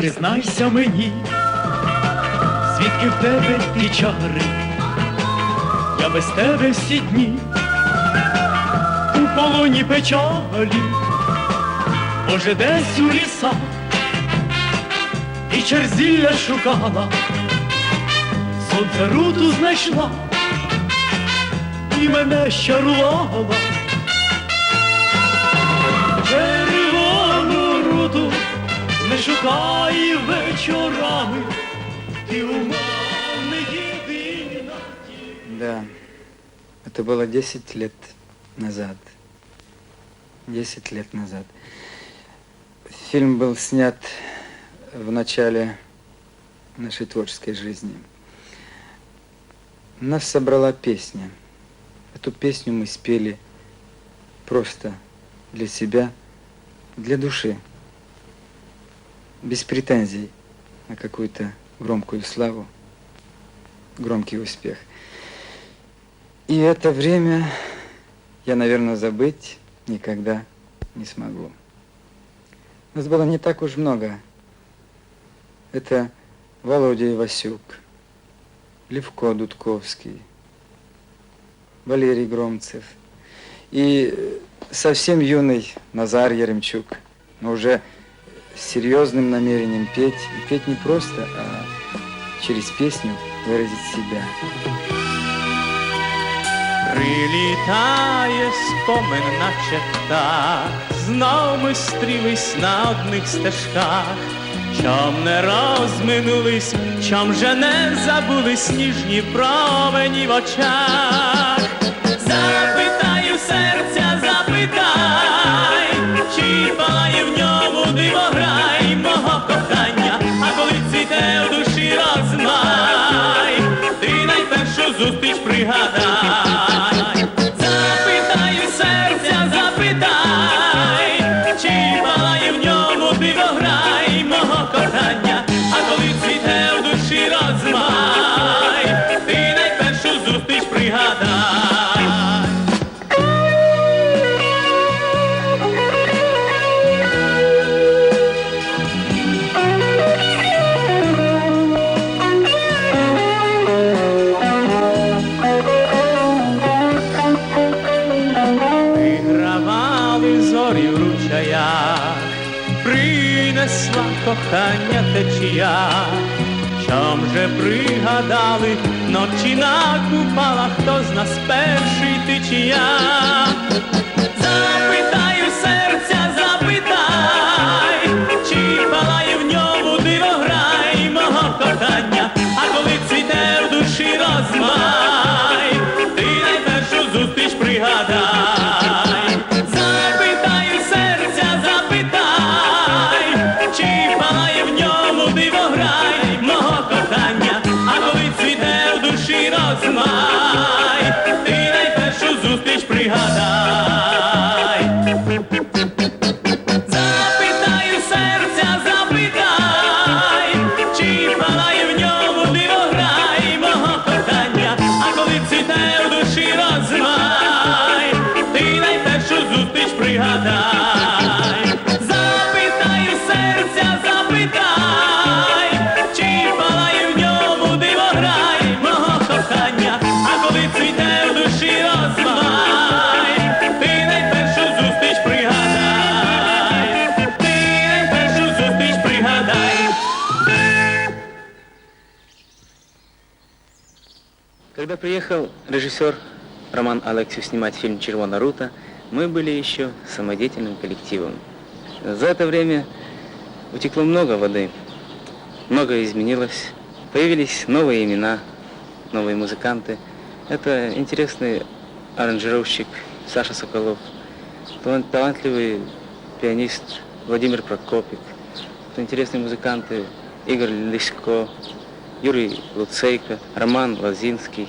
признайся мені, звідки в тебе ті чари, я без тебе всі дні, у полоні печалі, може десь у лісах, і черзілля шукала, сонце руту знайшла, і мене щарувала. Шукай вечорами, ти у мене єдина. Да, это было 10 лет назад. 10 лет назад. Фильм был снят в начале нашей творческой жизни. Нас собрала песня. Эту песню мы спели просто для себя, для души, без претензий на какую-то громкую славу, громкий успех. И это время я, наверное, забыть никогда не смогу. Нас было не так уж много. Это Володя Ивасюк, Левко Дудковский, Валерий Громцев и совсем юный Назар Яремчук, но уже с серьезным намерением петь. И петь не просто, а через песню выразить себя. Прилітає спомин, наче птах, знов ми стрілись на одних стежках, чом не розминулись, чом же не забулись ніжні промені в очах. Запитаю серця, зустріч кохання течія, чом же пригадали ночі на купалах, хто з нас перший течія. Запитаю серця, запитай, чи палає в ньому дивограй мого кохання, а коли цвіте в душі розмай, ти найпершу зустріч пригадай. Зустріч Когда приехал режиссер Роман Алексеев снимать фильм «Червона рута», мы были еще самодеятельным коллективом. За это время утекло много воды, многое изменилось, появились новые имена, новые музыканты. Это интересный аранжировщик Саша Соколов, талан- талантливый пианист Владимир Прокопик, интересные музыканты Игорь Лисько, Юрий Луцейко, Роман Лозинский.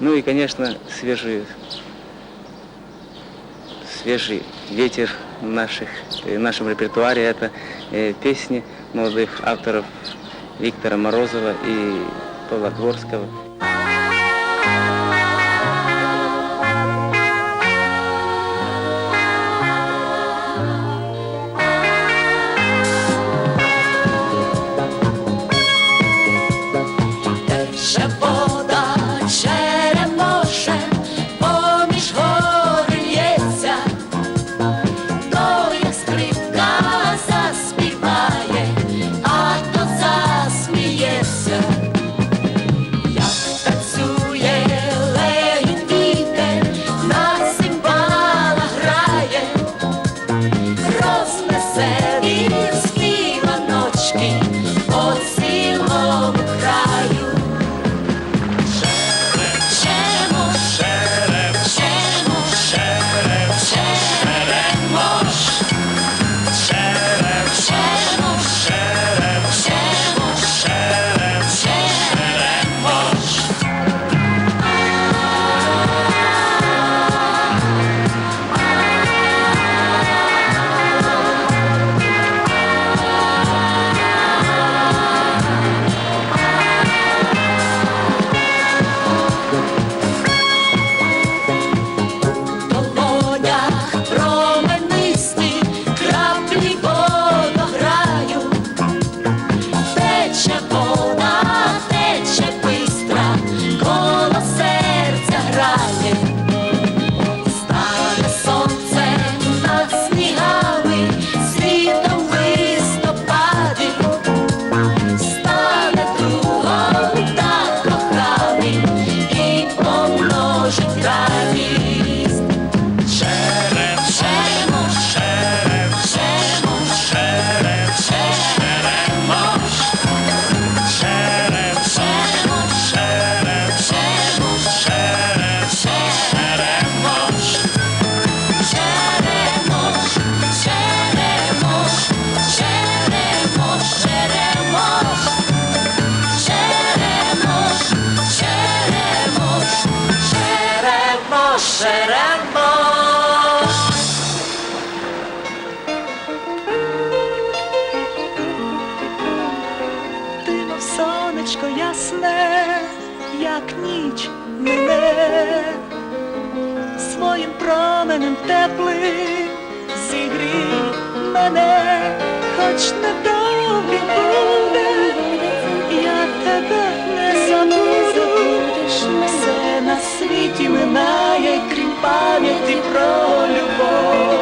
Ну и, конечно, свежий, свежий ветер в наших, э, в нашем репертуаре. Это э, песни молодых авторов Виктора Морозова и Павла Дворского. жеребо. Мов сонечко ясне, як ніч мине, своїм променем теплим зігрі мене, хоч недовгі буде, я тебе не забуду на світі минає, крім пам'яті про любов.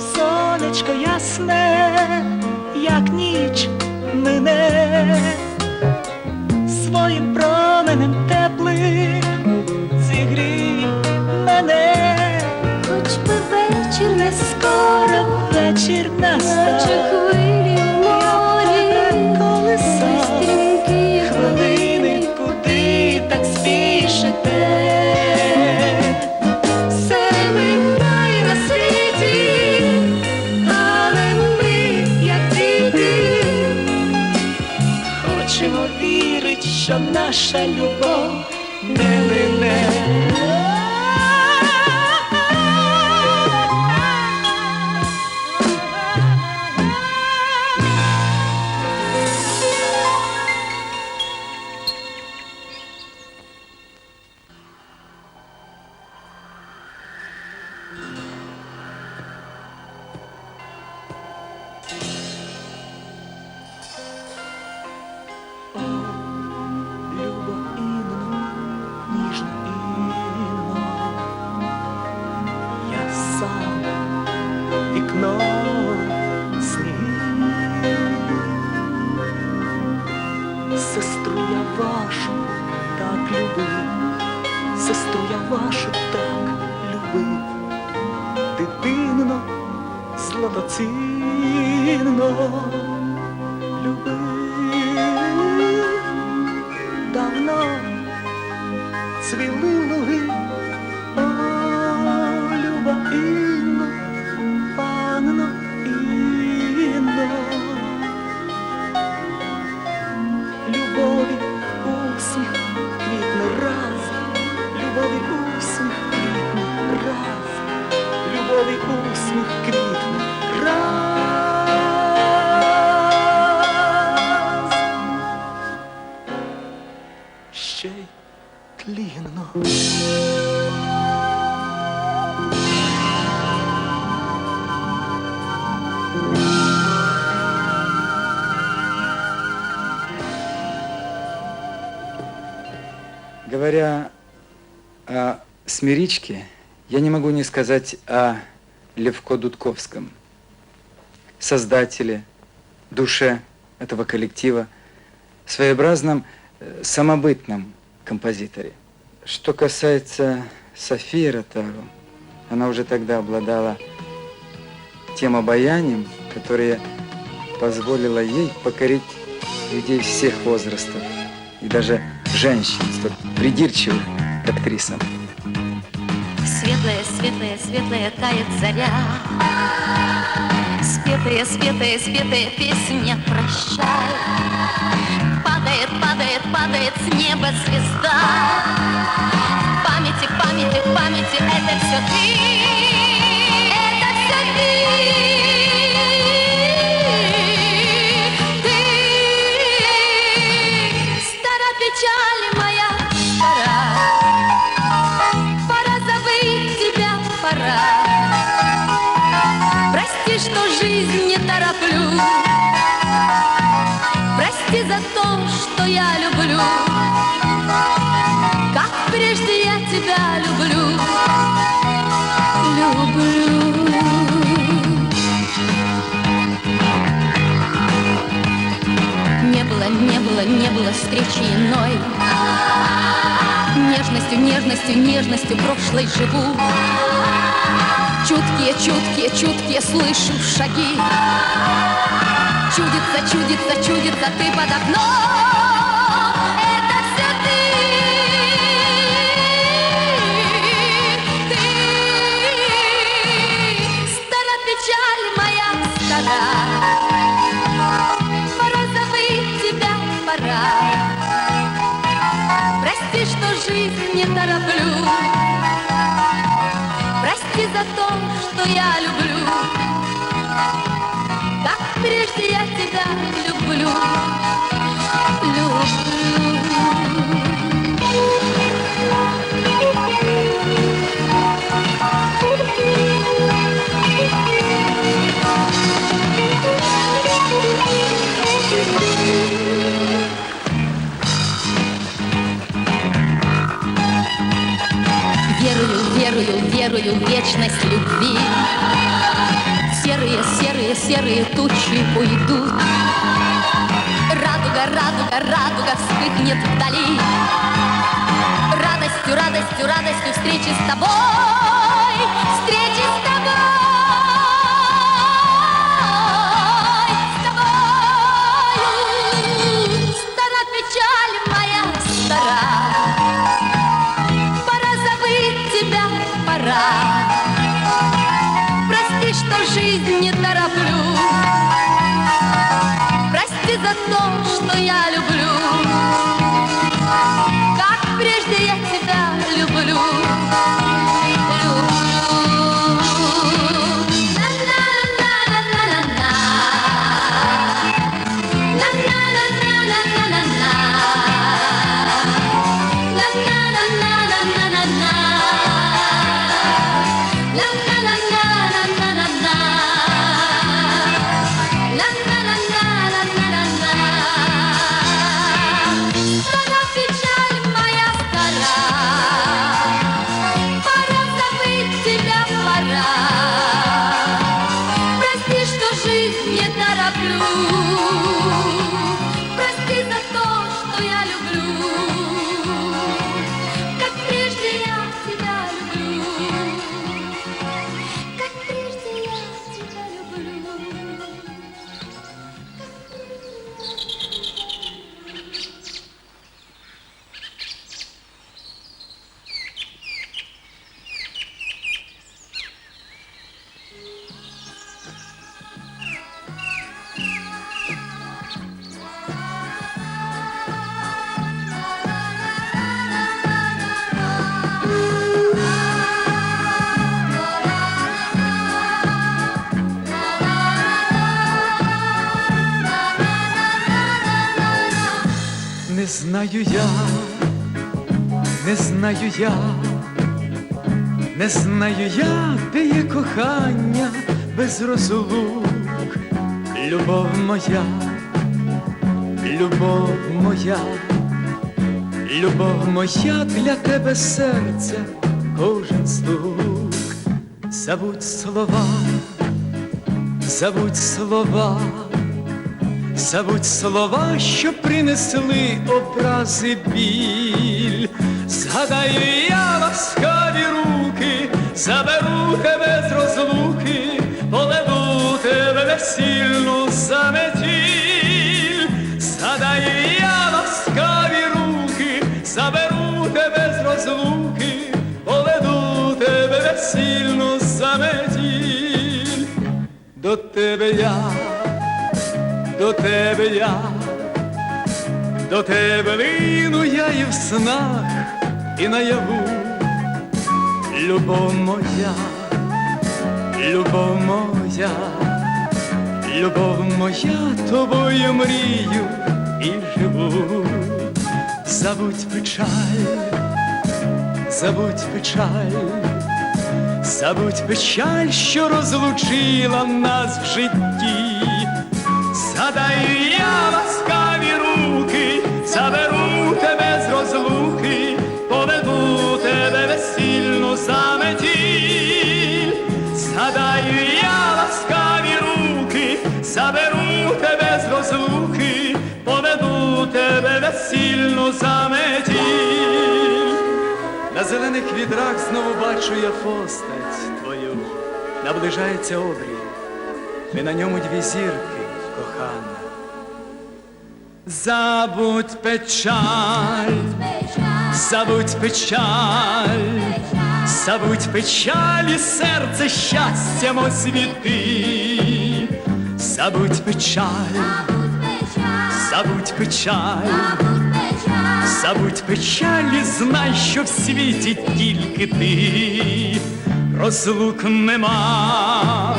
сонечко ясне, як ніч мине, своїм променем теплим зігрій мене, хоч би вечір не скоро вечір настав. Смиричке, я не могу не сказать о Левко Дудковском, создателе, душе этого коллектива, своеобразном э, самобытном композиторе. Что касается Софии Ротару, она уже тогда обладала тем обаянием, которое позволило ей покорить людей всех возрастов и даже женщин, столь придирчивых к актрисам. Светлая, светлая, светлая тает заря. Спетая, спетая, спетая песня прощай. Падает, падает, падает с неба звезда. В памяти, в памяти, в памяти это все ты Как прежде я тебя люблю. Люблю. Не было, не было, не было встречи иной. Нежностью, нежностью, нежностью прошлой живу. Чуткие, чуткие, чуткие слышу шаги. Чудится, чудится, чудится ты под окном. Жизнь не тороплю. Прости за то, что я люблю. Как прежде я тебя серые тучи уйдут. Радуга, радуга, радуга вспыхнет вдали. Радостью, радостью, радостью встречи с тобой. Встречи с тобой. С тобой. Стара печаль моя, стара. Пора забыть тебя, пора. Прости, что жизнь не Прости за то, что я люблю. Знаю я, не знаю я, не знаю я, де є кохання без розлук, любов моя, любов моя, любов моя для тебе серця, кожен стук, забудь слова, забудь слова. Забудь слова, що принесли образи біль. Згадаю я ласкаві руки, заберу тебе з розлуки, поведу тебе весільну заметіль. Згадаю я ласкаві руки, заберу тебе з розлуки, поведу тебе весільну заметіль. До тебе я до тебе я, до тебе лину я і в снах, і наяву, любов моя, любов моя, любов моя, тобою мрію і живу, забудь печаль, забудь печаль. Забудь печаль, що розлучила нас в житті. Згадаю я ласкаві руки, заберу тебе з розлуки, поведу тебе весільну заметіль. Згадаю я ласкаві руки, заберу тебе з розлуки, поведу тебе весільну заметіль. На зелених відрах знову бачу я постать твою, наближається обрій, ми на ньому дві зірки. Забудь печаль, забудь печаль, забудь печаль і серце щастям освіти. Забудь печаль, забудь печаль. Забудь печаль і знай, що в світі тільки ти. Розлук нема,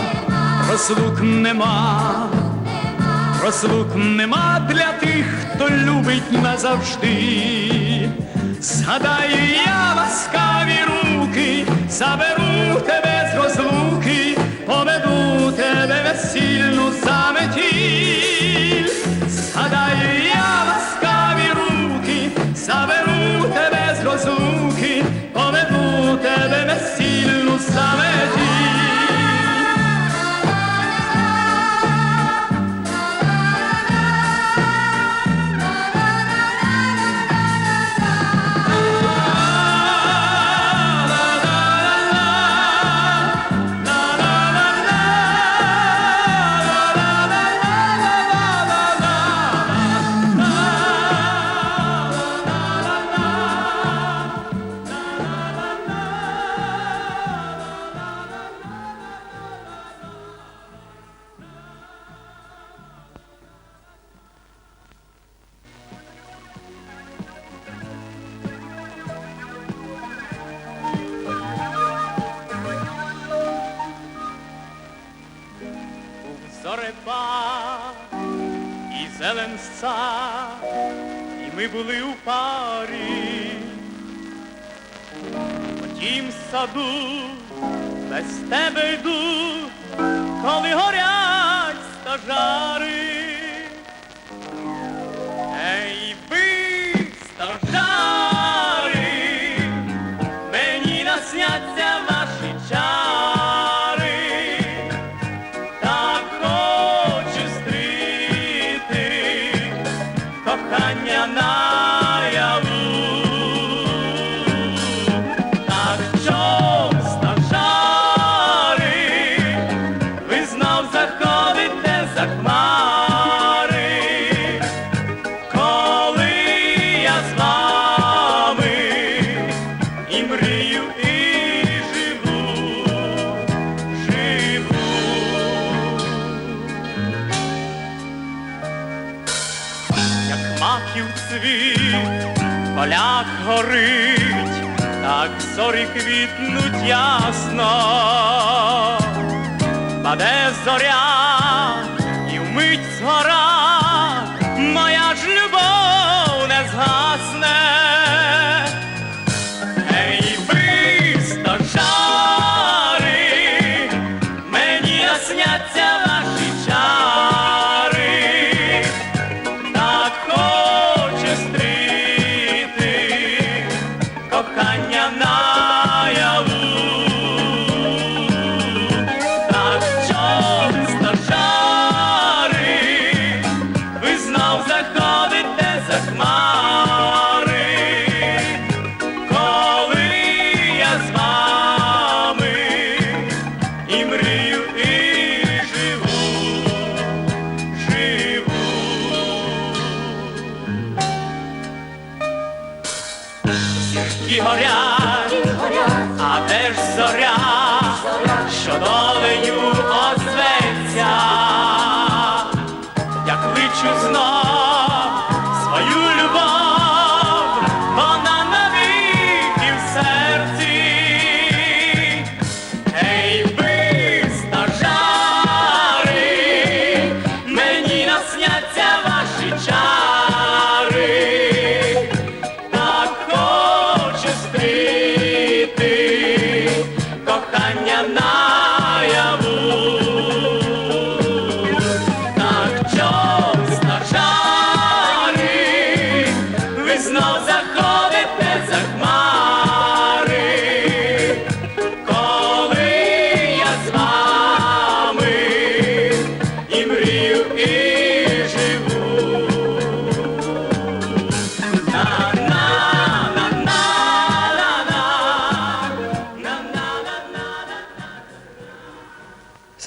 розлук нема, розлук нема для тих, хто любить назавжди. Згадаю я ласкаві руки, заберу тебе з розлуки, У саду без тебе йду, коли горять стажари. Маків цвіт, поляк горить, так зорі квітнуть ясно, паде зоря, і вмить згора,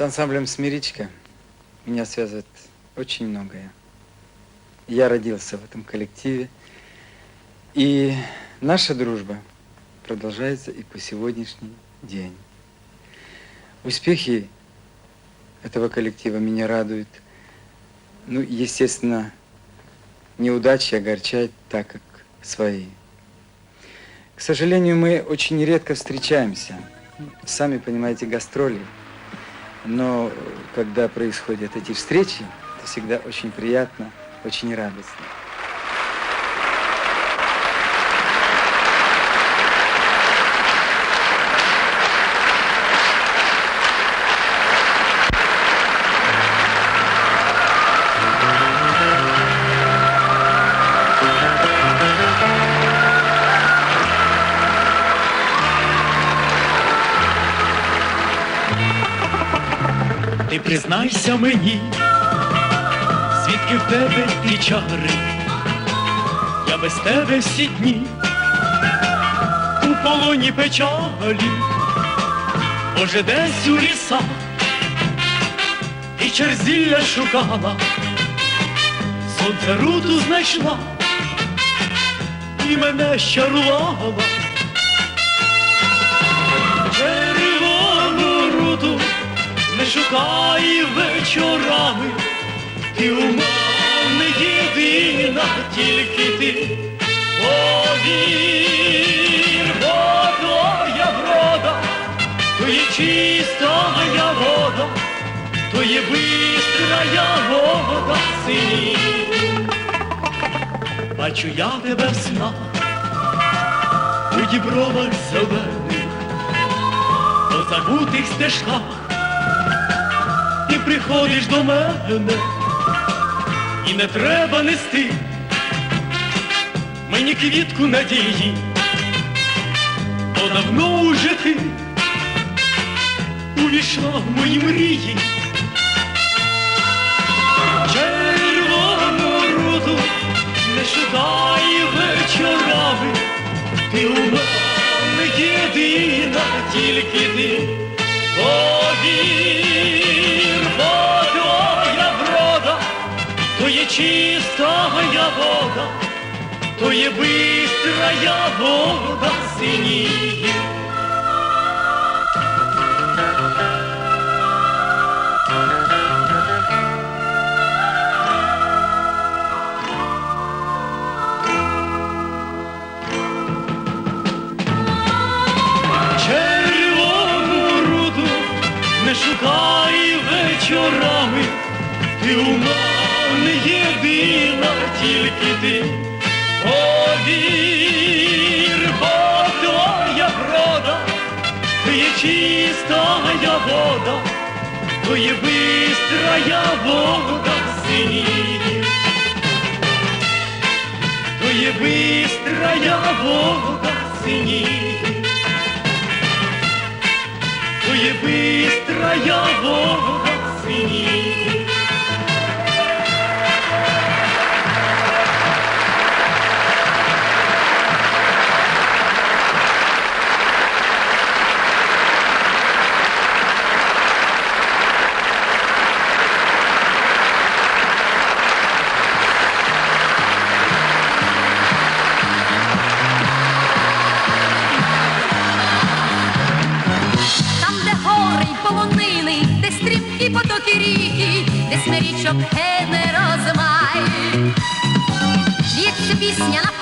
ансамблем «Смиричка» меня связывает очень многое. Я родился в этом коллективе, и наша дружба продолжается и по сегодняшний день. Успехи этого коллектива меня радуют. Ну, естественно, неудачи огорчают так, как свои. К сожалению, мы очень редко встречаемся. Сами понимаете, гастроли. Но когда происходят эти встречи, это всегда очень приятно, очень радостно. Признайся мені, звідки в тебе ті чари, я без тебе всі дні у полоні печалі, може десь у лісах і черзілля шукала, сонце руту знайшла і мене щарувала. Шукай вечорами, ти у мене єдина, тільки ти. Повір, бо твоя врода, то є чистая вода, то є бистрая вода сині. Бачу я тебе в снах, у дібровах зелених, по забутих стежках приходиш до мене і не треба нести мені квітку надії, бо давно уже ти увійшла в мої мрії. Червону руту не шукай вечорами, ти у мене єдина, тільки ти повір, то є чистая вода, то є бистрая вода синіє. Шукай вечорами, ти у мене єдина, тільки ти. Повір, бо твоя врода, то є чистая вода, то є бистрая вода синіє, то є бистрая вода синіє, Дує бистрая вода синіє. Там, де смирічок гене розмай. Лється пісня на